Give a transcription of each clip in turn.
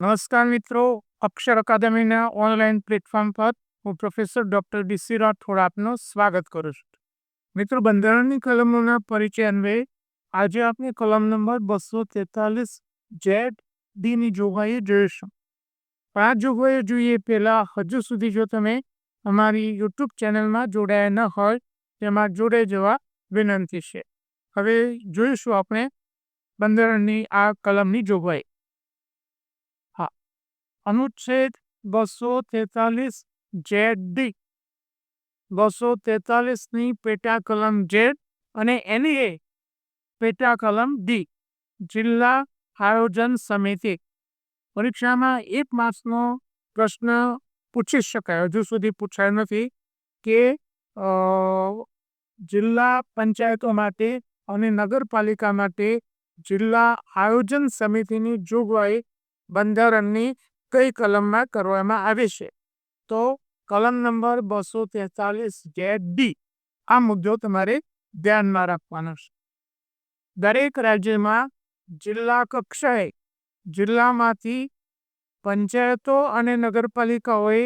નમસ્કાર મિત્રો, અક્ષર અકાદમીના online platform પર હું પ્રોફેસર ડૉક્ટર ડીસી રાઠોડ આપનું સ્વાગત કરું છું. મિત્રો, બંધારણની કલમોના પરિચય અન્વયે આજે આપણે કલમ નંબર બસો તેતાલીસ જેડ ડીની જોગવાઈ જોઈશું. પાંચ જોગવાઈઓ જોઈએ પહેલાં હજુ સુધી જો તમે અમારી યુટ્યુબ ચેનલમાં જોડાયા ન હોય, તેમાં જોડાઈ જવા વિનંતી છે. હવે જોઈશું આપણે બંધારણની આ કલમની જોગવાઈ. અનુચ્છેદ બસો તેતાલીસ જેડ ડી. બસો તેતાલીસની પેટા કલમ જેડ અને એની એ પેટા કલમ ડી. જિલ્લા આયોજન સમિતિ. પરીક્ષામાં એક માર્ક્સનો પ્રશ્ન પૂછી શકાય. હજુ સુધી પૂછાયો નથી કે જિલ્લા પંચાયતો માટે અને નગરપાલિકા માટે જિલ્લા આયોજન સમિતિની જોગવાઈ બંધારણની કઈ કલમમાં કરવામાં આવે છે? તો કલમ નંબર બસો તેતાલીસ જેડ ડી. આ મુદ્દો તમારે ધ્યાનમાં રાખવાનો છે. દરેક રાજ્યમાં જિલ્લા કક્ષાએ જિલ્લામાંથી પંચાયતો અને નગરપાલિકાઓએ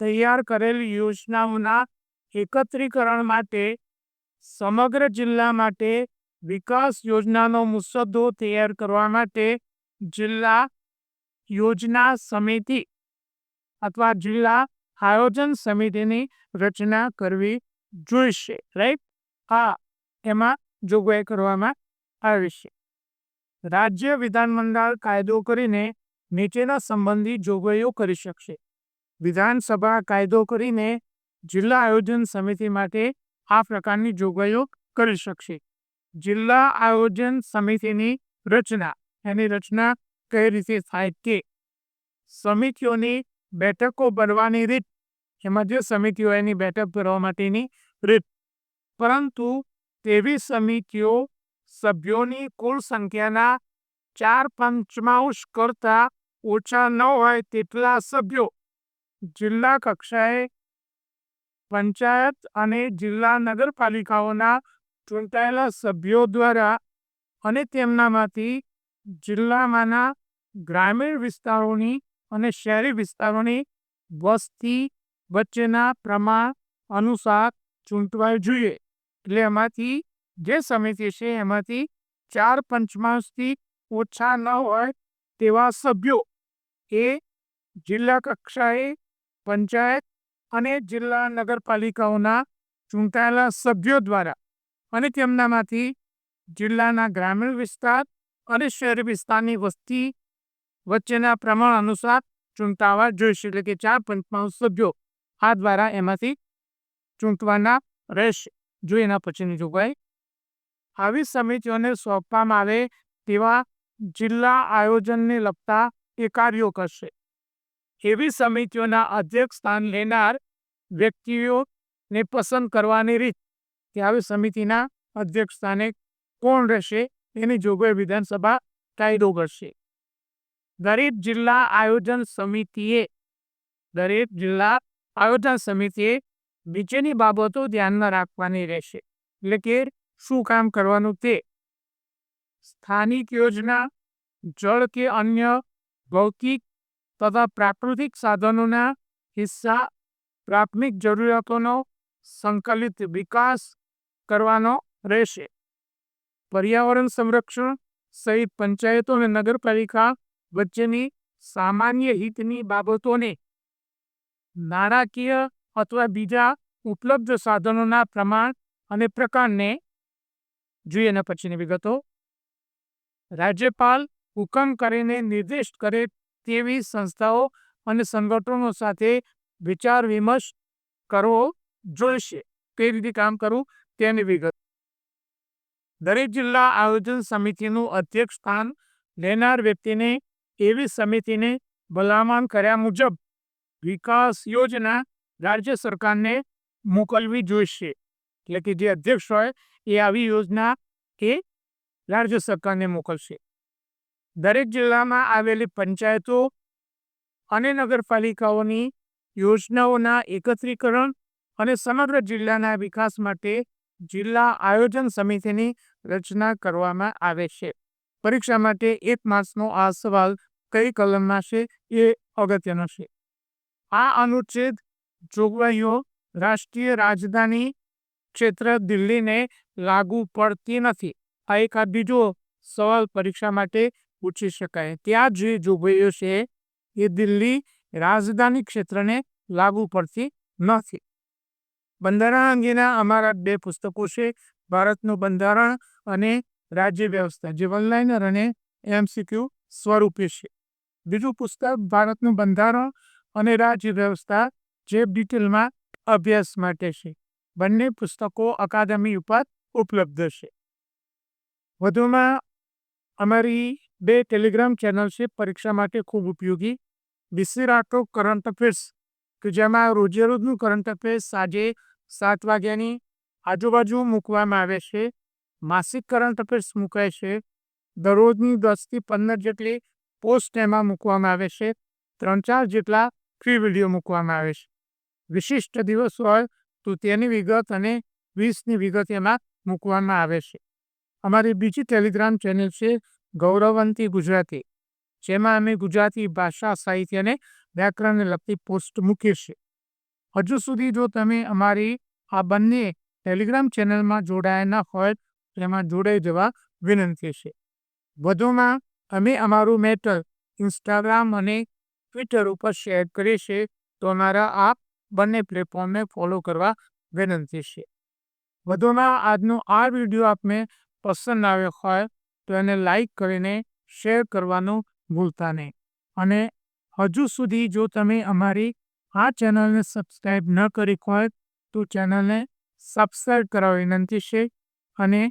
તૈયાર કરેલ યોજનાઓના એકત્રીકરણ માટે સમગ્ર જિલ્લા માટે વિકાસ યોજનાનો મુસદ્દો તૈયાર કરવા માટે જિલ્લા યોજના સમિતિ અથવા જિલ્લા આયોજન સમિતિની રચના કરવી જોઈશે રાઈટ આ એમાં જોગવાઈ કરવામાં આવી છે. રાજ્ય વિધાનમંડળ કાયદો કરીને નીચેના સંબંધી જોગવાઈઓ કરી શકશે. વિધાનસભા કાયદો કરીને જિલ્લા આયોજન સમિતિ માટે આ પ્રકારની જોગવાઈઓ કરી શકશે. જિલ્લા આયોજન સમિતિની રચના, એની રચના કઈ રીતે થાય તે સમિતિઓની બેઠકો ભરવાની રીત, એમાં જે સમિતિઓ એની બેઠક ભરવા માટેની રીત. પરંતુ તેવી સમિતિઓ સભ્યોની કુલ સંખ્યાના ચાર પંચમાંશ કરતા ઓછા ન હોય તેટલા સભ્યો જિલ્લા કક્ષાએ, પંચાયત અને જિલ્લા નગરપાલિકાઓના ચૂંટાયેલા સભ્યો દ્વારા અને તેમનામાંથી જિલ્લામાંના ગ્રામીણ વિસ્તારોની અને શહેરી વિસ્તારોની વસ્તી વચ્ચેના પ્રમાણ અનુસાર ચૂંટવાય જોઈએ. એટલે એમાંથી જે સમિતિ છે, એમાંથી ચાર પંચમાંશથી ઓછા ન હોય તેવા સભ્યો એ જિલ્લા કક્ષાએ, પંચાયત અને જિલ્લા નગરપાલિકાઓના ચૂંટાયેલા સભ્યો દ્વારા અને તેમનામાંથી જિલ્લાના ગ્રામીણ વિસ્તાર અને શહેરી વિસ્તારની વસ્તી વચ્ચેના પ્રમાણ અનુસાર ચૂંટાવા જોઈશે. એટલે કે ચાર પંચમાં સભ્યો આ દ્વારા એમાંથી ચૂંટવાના રહેશે. જો એના પછીની જોગવાઈ આવી સમિતિઓને સોંપવામાં આવે તેવા જિલ્લા આયોજનને લગતા એ કાર્યો કરશે. એવી સમિતિઓના અધ્યક્ષ સ્થાન લેનાર વ્યક્તિઓને પસંદ કરવાની રીત કે આવી સમિતિના અધ્યક્ષ સ્થાને કોણ રહેશે? એની જોગવાઈ વિધાનસભા કાયદો કરશે. દરેક જિલ્લા આયોજન સમિતિએ, દરેક જિલ્લા આયોજન સમિતિએ નીચેની બાબતો ધ્યાનમાં રાખવાની રહેશે. એટલે કે શું કામ કરવાનું તે. સ્થાનિક યોજના, જળ કે અન્ય ભૌતિક તથા પ્રાકૃતિક સાધનોના હિસ્સા, પ્રાથમિક જરૂરિયાતોનો સંકલિત વિકાસ કરવાનો રહેશે. પર્યાવરણ સંરક્ષણ, સહિત પંચાયતો અને નગરપાલિકા વચ્ચેની સામાન્ય હિતની બાબતોને નાણાકીય અથવા બીજા ઉપલબ્ધ સાધનોના પ્રમાણ અને પ્રકારને જોઈએ. એના પછીની વિગતો. રાજ્યપાલ હુકમ કરીને નિર્દેશ કરે તેવી સંસ્થાઓ અને સંગઠનો સાથે વિચાર વિમર્શ કરવો જોઈશે. કઈ રીતે કામ કરવું તેની વિગત. દરેક જિલ્લા આયોજન સમિતિનું અધ્યક્ષ સ્થાન લેનાર વ્યક્તિને એવી સમિતિને ભલામણ કર્યા મુજબ વિકાસ યોજના રાજ્ય સરકારને મોકલવી જોઈશે. એટલે કે જે અધ્યક્ષ હોય એ આવી યોજના એ રાજ્ય સરકારને મોકલશે. દરેક જિલ્લામાં આવેલી પંચાયતો અને નગરપાલિકાઓની યોજનાઓના એકત્રીકરણ અને સમગ્ર જિલ્લાના વિકાસ માટે જિલ્લા આયોજન સમિતિની રચના કરવામાં આવે છે. પરીક્ષા માટે એક માર્ક્સનો આ સવાલ કઈ કલમમાં છે એ અગત્યનો છે? આ અનુચ્છેદ જોગવાઈઓ રાષ્ટ્રીય રાજધાની ક્ષેત્ર દિલ્હીને લાગુ પડતી નથી. આ એક આ બીજો સવાલ પરીક્ષા માટે પૂછી શકાય. ત્યાં જે જોગવાઈઓ છે એ દિલ્હી રાજધાની ક્ષેત્રને લાગુ પડતી નથી. બંધારણ અંગેના અમારા બે પુસ્તકો છે, ભારતનું બંધારણ અને રાજ્ય વ્યવસ્થા, જે ઓનલાઈનર અને એમસીક્યુ સ્વરૂપે છે. બીજું પુસ્તક, ભારતનું બંધારણ અને રાજ્ય વ્યવસ્થા, જે ડિટેલમાં અભ્યાસ માટે છે. બંને પુસ્તકો અકાદમી ઉપર ઉપલબ્ધ છે. વધુમાં અમારી બે ટેલિગ્રામ ચેનલ છે, પરીક્ષા માટે ખૂબ ઉપયોગી. બીસી રાઠોડ, કરંટ અફેર્સ, કે જેમાં રોજે રોજનું કરંટ અફેર્સ સાંજે સાત વાગ્યાની આજુબાજુ મૂકવામાં આવે છે. માસિક કરંટ અફેર્સ મુકાય છે. દરરોજની દસથી પંદર જેટલી પોસ્ટ એમાં મૂકવામાં આવે છે. ત્રણ ચાર જેટલા ફ્રી વીડિયો મૂકવામાં આવે છે. વિશિષ્ટ દિવસ હોય તો તેની વિગત અને વીસની વિગત એમાં મૂકવામાં આવે છે. અમારી બીજી ટેલિગ્રામ ચેનલ છે ગૌરવંતી ગુજરાતી, જેમાં અમે ગુજરાતી ભાષા, સાહિત્ય અને વ્યાકરણને લગતી પોસ્ટ મૂકીએ છીએ. હજુ સુધી જો તમે અમારી આ બંને ટેલિગ્રામ ચેનલમાં જોડાયા ન હોય એમાં જોડાઈ જવા વિનંતી છે. વધુમાં, અમે અમારું મેટર ઇન્સ્ટાગ્રામ અને ટ્વિટર ઉપર શેર કરીએ છીએ, તો અમારા આ બંને પ્લેટફોર્મને ફોલો કરવા વિનંતી છે. વધુમાં, આજનો આ વીડિયો આપને પસંદ આવ્યો હોય, તો એને લાઈક કરીને શેર કરવાનું ભૂલતા નહીં. અને હજુ સુધી જો તમે અમારી આ ચેનલને સબસ્ક્રાઈબ ન કરી હોય, તો ચેનલને સબસ્ક્રાઈબ કરવા વિનંતી છે અને